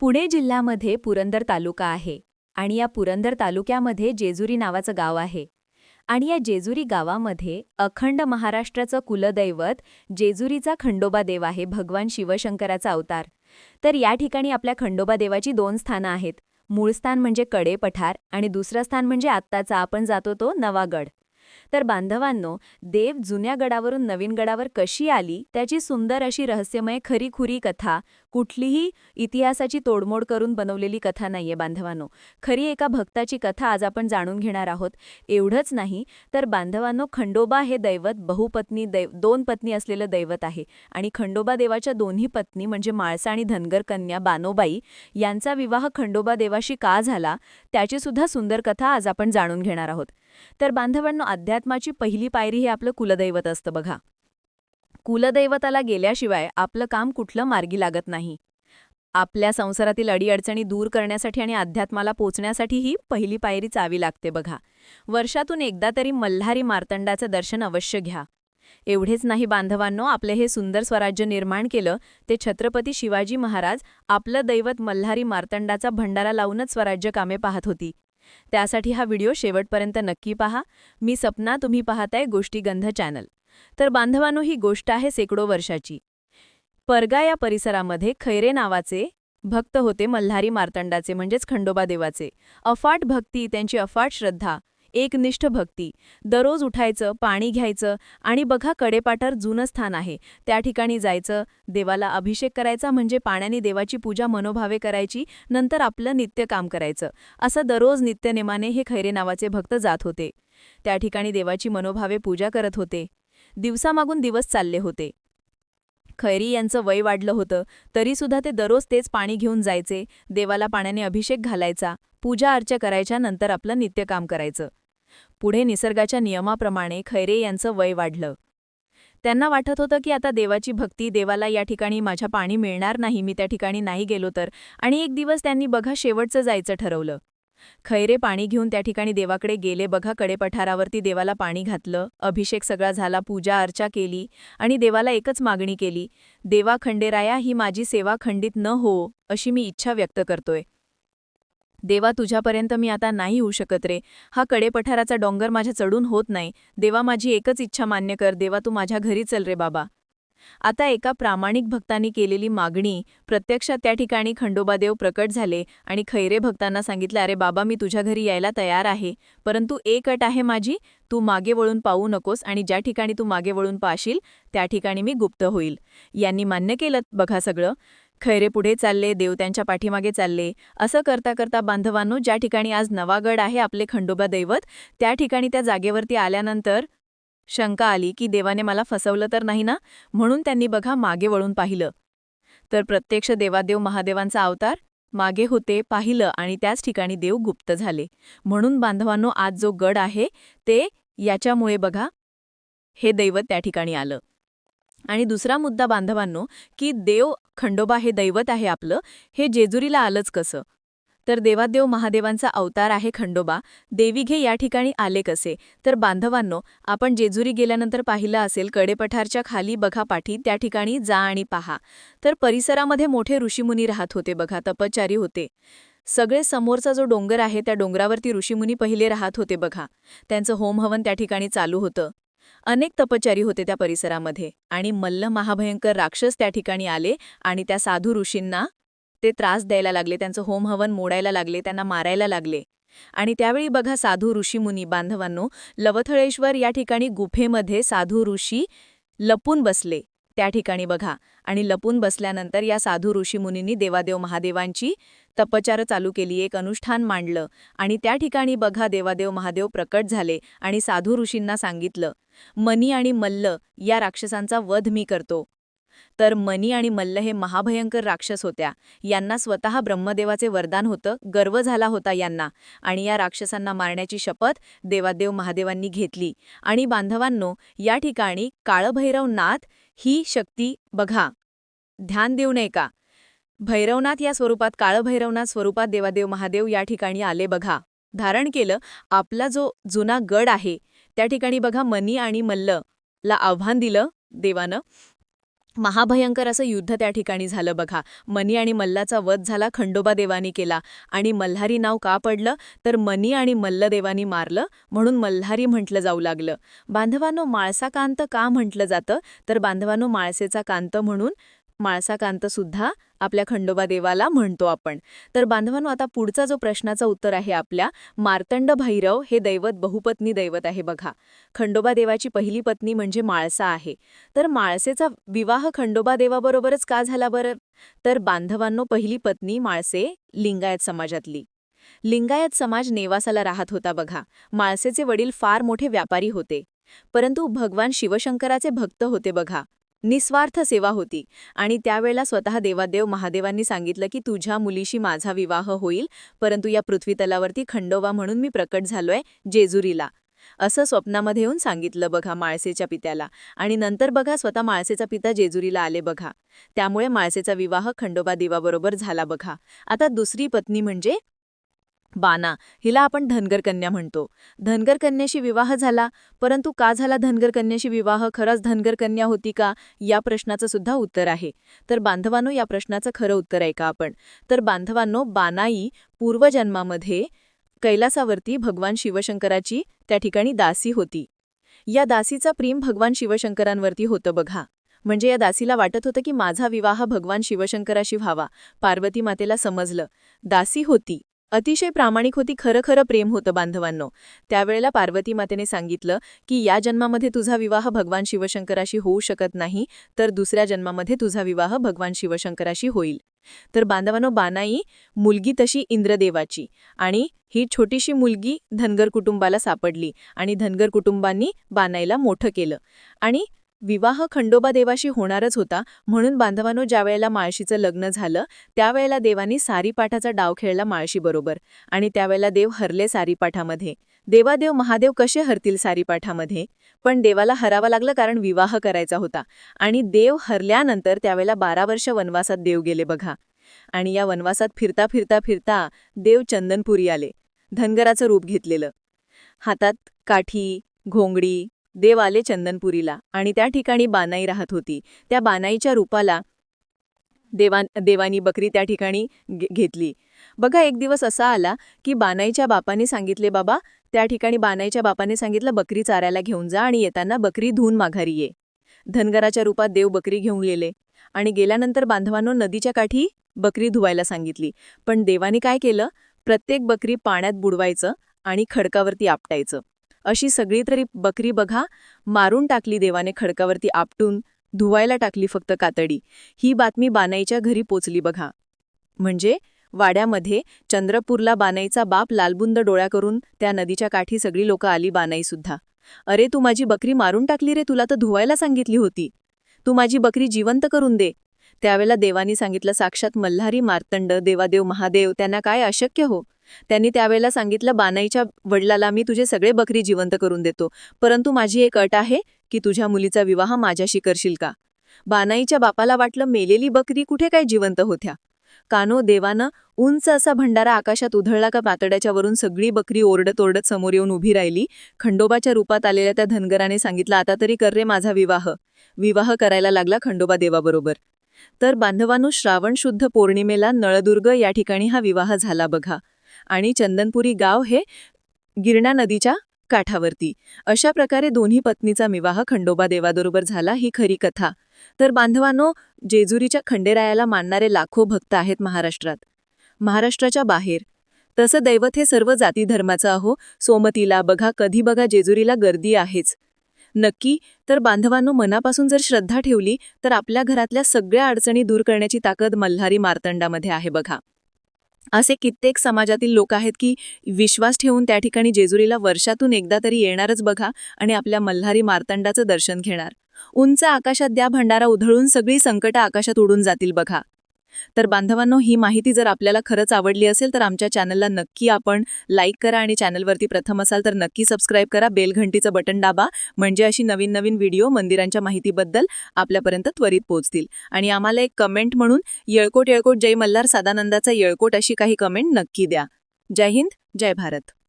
पुणे जिल्ह्यामध्ये पुरंदर तालुका आहे आणि या पुरंदर तालुक्यामध्ये जेजुरी नावाचं गाव आहे. आणि या जेजुरी गावामध्ये अखंड महाराष्ट्राचं कुलदैवत जेजुरीचा खंडोबा देव आहे भगवान शिवशंकराचा अवतार. तर या ठिकाणी आपल्या खंडोबा देवाची दोन स्थानं आहेत. मूळ स्थान म्हणजे कडे पठार आणि दुसरं स्थान म्हणजे आत्ताचा आपण जातो तो नवागड. तर बांधवांनो देव जुन्या गडावरून नवीन गडावर कशी आली त्याची सुंदर अशी रहस्यमय खरीखुरी कथा कुठलीही इतिहासाची तोडमोड करून बनवलेली कथा नाहीये बांधवांनो. खरी एका भक्ताची कथा आज आपण जाणून घेणार आहोत. एवढंच नाही तर बांधवांनो खंडोबा हे दैवत बहुपत्नी दैव दोन पत्नी असलेलं दैवत आहे. आणि खंडोबा देवाच्या दोन्ही पत्नी म्हणजे माळसा आणि धनगर कन्या बानोबाई यांचा विवाह खंडोबा देवाशी का झाला त्याची सुद्धा सुंदर कथा आज आपण जाणून घेणार आहोत. तर बांधवांनो अध्यात्माची पहिली पायरी हे आपलं कुलदैवत असतं बघा. कुलदैवताला गेल्याशिवाय आपलं काम कुठलं मार्गी लागत नाही. आपल्या संसारातील अडीअडचणी दूर करण्यासाठी आणि अध्यात्माला पोचण्यासाठी ही पहिली पायरी चावी लागते बघा. वर्षातून एकदा तरी मल्हारी मार्तंडाचं दर्शन अवश्य घ्या. एवढेच नाही बांधवांनो आपले हे सुंदर स्वराज्य निर्माण केलं ते छत्रपती शिवाजी महाराज आपलं दैवत मल्हारी मार्तंडाचा भंडारा लावूनच स्वराज्य कामे पाहत होती. त्यासाठी हा व्हिडिओ शेवटपर्यंत नक्की पहा. मी सपना तुम्ही पाहताय गोष्टी गंध चॅनल. तर बांधवानो ही गोष्ट आहे शेकडो वर्षाची. परगा या परिसरामध्ये खैरे नावाचे भक्त होते मल्हारी मार्तंडाचे म्हणजेच खंडोबा देवाचे. अफाट भक्ती त्यांची अफाट श्रद्धा. एकनिष्ठ भक्ती. दररोज उठायचं पाणी घ्यायचं आणि बघा कडेपाठार जुनं स्थान आहे. त्या ठिकाणी जायचं देवाला अभिषेक करायचा म्हणजे पाण्याने देवाची पूजा मनोभावे करायची नंतर आपलं नित्य काम करायचं. असं दररोज नित्यनेमाने हे खैरे नावाचे भक्त जात होते. त्या ठिकाणी देवाची मनोभावे पूजा करत होते. दिवसामागून दिवस चालले होते. खैरी यांचं वय वाढलं होतं तरीसुद्धा ते दररोज तेच पाणी घेऊन जायचे देवाला पाण्याने अभिषेक घालायचा पूजा अर्चा करायच्या नंतर आपलं नित्यकाम करायचं. पुढे निसर्गाच्या नियमाप्रमाणे खैरे यांचं वय वाढलं. त्यांना वाटत होतं की आता देवाची भक्ती देवाला या ठिकाणी माझ्या पाणी मिळणार नाही मी त्या ठिकाणी नाही गेलो तर. आणि एक दिवस त्यांनी बघा शेवटचं जायचं ठरवलं. खैरे पाणी घेऊन त्या ठिकाणी देवाकडे गेले बघा कडे पठारावरती देवाला पाणी घातलं अभिषेक सगळा झाला पूजा अर्चा केली आणि देवाला एकच मागणी केली देवा खंडेराया ही माझी सेवा खंडित न हो अशी मी इच्छा व्यक्त करतोय. देवा तुझ्यापर्यंत मी आता नाही होऊ शकत रे. हा कडेपठाराचा डोंगर माझ्या चढून होत नाही. देवा माझी एकच इच्छा मान्य कर. देवा तू माझ्या घरी चल रे बाबा. आता एका प्रामाणिक भक्तांनी केलेली मागणी प्रत्यक्षात त्या ठिकाणी खंडोबादेव प्रकट झाले आणि खैरे भक्तांना सांगितलं अरे बाबा मी तुझ्या घरी यायला तयार आहे. परंतु एक अट आहे माझी. तू मागे वळून पाहू नकोस आणि ज्या ठिकाणी तू मागे वळून पाहशील त्या ठिकाणी मी गुप्त होईल. यांनी मान्य केलं. बघा सगळं. खैरे पुढे चालले देव त्यांच्या पाठीमागे चालले. असं करता करता बांधवांनो ज्या ठिकाणी आज नवागड आहे आपले खंडोबा दैवत त्या ठिकाणी त्या जागेवरती आल्यानंतर शंका आली की देवाने मला फसवलं तर नाही ना? म्हणून त्यांनी बघा मागे वळून पाहिलं. तर प्रत्यक्ष देवादेव महादेवांचा अवतार मागे होते पाहिलं आणि त्याच ठिकाणी देव गुप्त झाले. म्हणून बांधवांनो आज जो गड आहे ते याच्यामुळे बघा हे दैवत त्या ठिकाणी आलं. आणि दुसरा मुद्दा बांधवांनो की देव खंडोबा हे दैवत आहे आपलं हे जेजुरीला आलंच कसं? तर देवादेव महादेवांचा अवतार आहे खंडोबा. देवीघे या ठिकाणी आले कसे? तर बांधवांनो आपण जेजुरी गेल्यानंतर पाहिलं असेल कडेपठारच्या खाली बघा पाठी त्या ठिकाणी जा आणि पहा. तर परिसरामध्ये मोठे ऋषीमुनी राहत होते बघा तपचारी होते. सगळे समोरचा जो डोंगर आहे त्या डोंगरावरती ऋषीमुनी पहिले राहत होते बघा. त्यांचं होमहवन त्या ठिकाणी चालू होतं. अनेक तपचारी होते त्या परिसरामध्ये. आणि मल्ल महाभयंकर राक्षस त्या ठिकाणी आले आणि त्या साधू ऋषींना ते त्रास द्यायला लागले त्यांचं होमहवन मोडायला लागले त्यांना मारायला लागले. आणि त्यावेळी बघा साधू ऋषीमुनी बांधवांनो लवथळेश्वर या ठिकाणी गुफेमध्ये साधू ऋषी लपून बसले त्या ठिकाणी बघा. आणि लपून बसल्यानंतर या साधू ऋषीमुनींनी देवादेव महादेवांची तपचार चालू केली एक अनुष्ठान मांडलं. आणि त्या ठिकाणी बघा देवादेव महादेव प्रकट झाले आणि साधू ऋषींना सांगितलं मनी आणि मल्ल या राक्षसांचा वध मी करतो. तर मनी आणि मल्ल हे महाभयंकर राक्षस होत्या. यांना स्वतः ब्रह्मदेवाचे वरदान होतं गर्व झाला होता यांना. आणि या राक्षसांना मारण्याची शपथ देवादेव महादेवांनी घेतली. आणि बांधवांनो या ठिकाणी काळभैरवनाथ ही शक्ती बघा. ध्यान देऊ नये का भैरवनाथ या स्वरूपात काळभैरवनाथ स्वरूपात देवादेव महादेव या ठिकाणी आले बघा. धारण केलं आपला जो जुना गड आहे त्या ठिकाणी बघा मनी आणि मल्ल. ला आव्हान दिलं देवानं. महाभयंकर असं युद्ध त्या ठिकाणी झालं बघा. मनी आणि मल्लाचा वध झाला खंडोबा देवानी केला. आणि मल्हारी नाव का पडलं? तर मनी आणि मल्ल देवानी मारलं म्हणून मल्हारी म्हटलं जाऊ लागलं. बांधवानो माळसा कांत का म्हटलं जातं? तर बांधवानो माळसेचा कांत म्हणून माळसाकांतसुद्धा सुद्धा आपल्या खंडोबा देवाला म्हणतो आपण. तर बांधवांनो आता पुढचा जो प्रश्नाचं उत्तर आहे आपल्या मार्तंड भैरव हे दैवत बहुपत्नी दैवत आहे बघा. खंडोबा देवाची पहिली पत्नी म्हणजे माळसा आहे. तर माळसेचा विवाह खंडोबा देवाबरोबरच का झाला बरं? तर बांधवांनो पहिली पत्नी माळसे लिंगायत समाजातली. लिंगायत समाज नेवासाला राहत होता बघा. माळसेचे वडील फार मोठे व्यापारी होते. परंतु भगवान शिवशंकराचे भक्त होते बघा. निस्वार्थ सेवा होती. आणि त्यावेळेला स्वतः देवादेव महादेवांनी सांगितलं की तुझ्या मुलीशी माझा विवाह होईल परंतु या पृथ्वीतलावरती खंडोबा म्हणून मी प्रकट झालोय जेजुरीला. असं स्वप्नामध्ये येऊन सांगितलं बघा माळसेच्या पित्याला. आणि नंतर बघा स्वतः माळसेचा पिता जेजुरीला आले बघा. त्यामुळे माळसेचा विवाह खंडोबा देवाबरोबर झाला बघा. आता दुसरी पत्नी म्हणजे बाना हिला आपण धनगर कन्या म्हणतो. धनगर कन्याशी विवाह झाला परंतु का झाला धनगर कन्याशी विवाह? खरंच धनगर कन्या होती का? या प्रश्नाचं सुद्धा उत्तर आहे. तर बांधवांनो या प्रश्नाचं खरं उत्तर आहे का आपण? तर बांधवांनो बानाई पूर्वजन्मामध्ये कैलासावरती भगवान शिवशंकराची त्या ठिकाणी दासी होती. या दासीचा प्रेम भगवान शिवशंकरांवरती होतं बघा. म्हणजे या दासीला वाटत होतं की माझा विवाह भगवान शिवशंकराशी व्हावा. पार्वती मातेला समजलं. दासी होती. अतिशय प्रामाणिक होती खरं खरं प्रेम होतं बांधवांनो. त्यावेळेला पार्वती मातेने सांगितलं की या जन्मामध्ये तुझा विवाह भगवान शिवशंकराशी होऊ शकत नाही तर दुसऱ्या जन्मामध्ये तुझा विवाह भगवान शिवशंकराशी होईल. तर बांधवांनो बानाई मुलगी तशी इंद्रदेवाची आणि ही छोटीशी मुलगी धनगर कुटुंबाला सापडली आणि धनगर कुटुंबांनी बानाईला मोठं केलं. आणि विवाह खंडोबा देवाशी होणारच होता म्हणून बांधवानो ज्यावेळेला माळशीचं लग्न झालं त्यावेळेला देवानी सारीपाठाचा डाव खेळला माळशीबरोबर आणि त्यावेळेला देव हरले सारीपाठामध्ये. देवादेव महादेव कसे हरतील सारीपाठामध्ये? पण देवाला हरावा लागलं कारण विवाह करायचा होता. आणि देव हरल्यानंतर त्यावेळेला बारा वर्ष वनवासात देव गेले बघा. आणि या वनवासात फिरता फिरता फिरता देव चंदनपुरी आले. धनगराचं रूप घेतलेलं. हातात काठी घोंगडी देव आले चंदनपुरीला. आणि त्या ठिकाणी बानाई राहत होती. त्या बानाईच्या रूपाला देवा देवानी बकरी त्या ठिकाणी घेतली. बघा एक दिवस असा आला की बानाईच्या बापाने सांगितले बाबा त्या ठिकाणी बानाईच्या बापाने सांगितलं बकरी चारायला घेऊन जा आणि येताना बकरी धुवून माघारी ये. धनगराच्या रूपात देव बकरी घेऊन गेले. आणि गेल्यानंतर बांधवांनो नदीच्या काठी बकरी धुवायला सांगितली. पण देवाने काय केलं? प्रत्येक बकरी पाण्यात बुडवायचं आणि खडकावरती आपटायचं. अशी सगळी तरी बकरी बघा मारून टाकली देवाने खडकावरती आपटून धुवायला टाकली फक्त कातडी. ही बातमी बानाईच्या घरी पोचली बघा. म्हणजे वाड्यामध्ये चंद्रपूरला बानाईचा बाप लालबुंद डोळ्या करून त्या नदीच्या काठी सगळी लोकं आली बानाईसुद्धा अरे तू माझी बकरी मारून टाकली रे तुला तर धुवायला सांगितली होती. तू माझी बकरी जिवंत करून दे. त्यावेळेला देवानी सांगितलं साक्षात मल्हारी मार्तंड देवादेव महादेव त्यांना काय अशक्य हो? त्यांनी त्यावेळेला सांगितलं बानाईच्या वडिलाला मी तुझे सगळे बकरी जिवंत करून देतो. परंतु माझी एक अट आहे की तुझ्या मुलीचा विवाह माझ्याशी करशील का? बानाईच्या बापाला वाटलं मेलेली बकरी कुठे काय जिवंत होत्या? कानो देवानं उंच असा भंडारा आकाशात उधळला का पातड्याच्या वरून सगळी बकरी ओरडत ओरडत समोर येऊन उभी राहिली. खंडोबाच्या रूपात आलेल्या त्या धनगराने सांगितलं आता तरी कर रे माझा विवाह. विवाह करायला लागला खंडोबा देवाबरोबर. तर बांधवानू श्रावण शुद्ध पौर्णिमेला नळदुर्ग या ठिकाणी हा विवाह झाला बघा. आणि चंदनपुरी गाव हे गिरणा नदीच्या काठावरती. अशा प्रकारे दोन्ही पत्नीचा विवाह खंडोबा देवाबरोबर झाला ही खरी कथा. तर बांधवांनो जेजुरीच्या खंडेरायाला मानणारे लाखो भक्त आहेत महाराष्ट्रात. महाराष्ट्राच्या बाहेर. तसं दैवत हे सर्व जाती धर्माचं आहो सोमतीला बघा कधी बघा जेजुरीला गर्दी आहेच. नक्की तर बांधवांनो मनापासून जर श्रद्धा ठेवली तर आपल्या घरातल्या सगळ्या अडचणी दूर करण्याची ताकद मल्हारी मार्तंडामध्ये आहे बघा. असे कित्येक समाजातील लोक आहेत की विश्वास ठेवून त्या ठिकाणी जेजुरीला वर्षातून एकदा तरी येणारच बघा आणि आपल्या मल्हारी मार्तंडाचं दर्शन घेणार. उंच आकाशात द्या भंडारा उधळून सगळी संकटं आकाशात उडून जातील बघा. तर बांधवांनो ही माहिती जर आपल्याला खरंच आवडली असेल तर आमच्या चॅनलला नक्की आपण लाईक करा आणि चॅनलवरती प्रथम असाल तर नक्की सबस्क्राईब करा बेलघंटीचं बटन दाबा म्हणजे अशी नवीन नवीन व्हिडिओ मंदिरांच्या माहितीबद्दल आपल्यापर्यंत त्वरित पोहोचतील. आणि आम्हाला एक कमेंट म्हणून येळकोट येळकोट जय मल्हार सदानंदाचा येळकोट अशी काही कमेंट नक्की द्या. जय हिंद जय भारत.